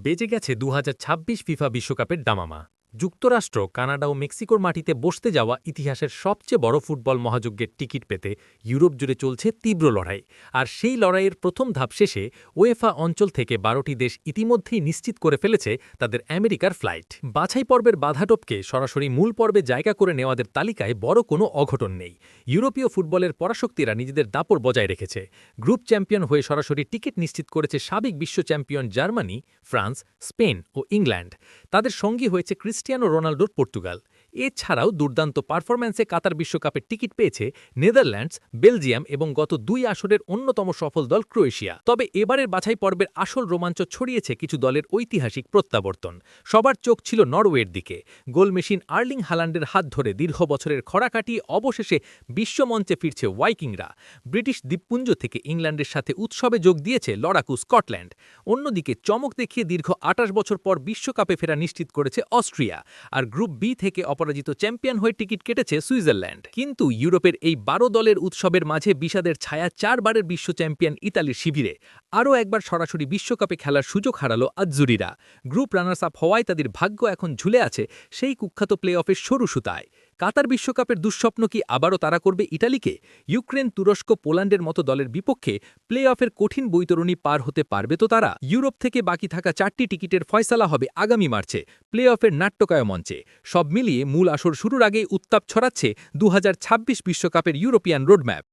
বেজে গেছে দু হাজার ছাব্বিশ ফিফা বিশ্বকাপের দামামা। যুক্তরাষ্ট্র, কানাডা ও মেক্সিকোর মাটিতে বসতে যাওয়া ইতিহাসের সবচেয়ে বড় ফুটবল মহাযজ্ঞের টিকিট পেতে ইউরোপ জুড়ে চলছে তীব্র লড়াই। আর সেই লড়াইয়ের প্রথম ধাপ শেষে ওয়েফা অঞ্চল থেকে বারোটি দেশ ইতিমধ্যেই নিশ্চিত করে ফেলেছে তাদের আমেরিকার ফ্লাইট। বাছাই পর্বের বাধাটপকে সরাসরি মূল পর্বে জায়গা করে নেওয়াদের তালিকায় বড় কোনো অঘটন নেই। ইউরোপীয় ফুটবলের পরাশক্তিরা নিজেদের দাপট বজায় রেখেছে। গ্রুপ চ্যাম্পিয়ন হয়ে সরাসরি টিকিট নিশ্চিত করেছে সাবেক বিশ্ব চ্যাম্পিয়ন জার্মানি, ফ্রান্স, স্পেন ও ইংল্যান্ড। তাদের সঙ্গী হয়েছে ক্রিস্টিয়ানো রোনাল্ডোর পর্তুগাল। এছাড়াও দুর্দান্ত পারফরম্যান্সে কাতার বিশ্বকাপের টিকিট পেয়েছে নেদারল্যান্ডস, বেলজিয়াম এবং গত দুই আসরের অন্যতম সফল দল ক্রোয়েশিয়া। তবে এবারের বাছাই পর্বের আসল রোমাঞ্চ ছড়িয়েছে কিছু দলের ঐতিহাসিক প্রত্যাবর্তন। সবার চোখ ছিল নরওয়ের দিকে। গোল মেশিন আর্লিং হালান্ডের হাত ধরে দীর্ঘ বছরের খরা কাটিয়ে অবশেষে বিশ্বমঞ্চে ফিরছে ওয়াইকিংরা ব্রিটিশ দ্বীপপুঞ্জ থেকে ইংল্যান্ডের সাথে উৎসবে যোগ দিয়েছে লড়াকু স্কটল্যান্ড। অন্যদিকে চমক দেখিয়ে দীর্ঘ আটাশ বছর পর বিশ্বকাপে ফেরা নিশ্চিত করেছে অস্ট্রিয়া। আর গ্রুপ বি থেকে অপরাজিত চ্যাম্পিয়ন হয়ে টিকিট কেটেছে সুইজারল্যান্ড। কিন্তু ইউরোপের এই বারো দলের উৎসবের মাঝে বিষাদের ছায়া চারবারের বিশ্ব চ্যাম্পিয়ন ইতালির শিবিরে। আরও একবার সরাসরি বিশ্বকাপে খেলার সুযোগ হারালো আজ্জুরিরা। গ্রুপ রানার্স আপ হওয়ায় তাদের ভাগ্য এখন ঝুলে আছে সেই কুখ্যাত প্লে অফের সরু সুতায়। কাতার বিশ্বকাপের দুঃস্বপ্ন কি আবারও তারা করবে ইটালিকে? ইউক্রেন, তুরস্ক, পোল্যান্ডের মতো দলের বিপক্ষে প্লে অফের কঠিন বৈতরণী পার হতে পারবে তো তারা? ইউরোপ থেকে বাকি থাকা চারটি টিকিটের ফয়সালা হবে আগামী মার্চে প্লে অফের নাট্যকায় মঞ্চে। সব মিলিয়ে মূল আসর শুরুর আগেই উত্তাপ ছড়াচ্ছে দু বিশ্বকাপের ইউরোপিয়ান রোডম্যাপ।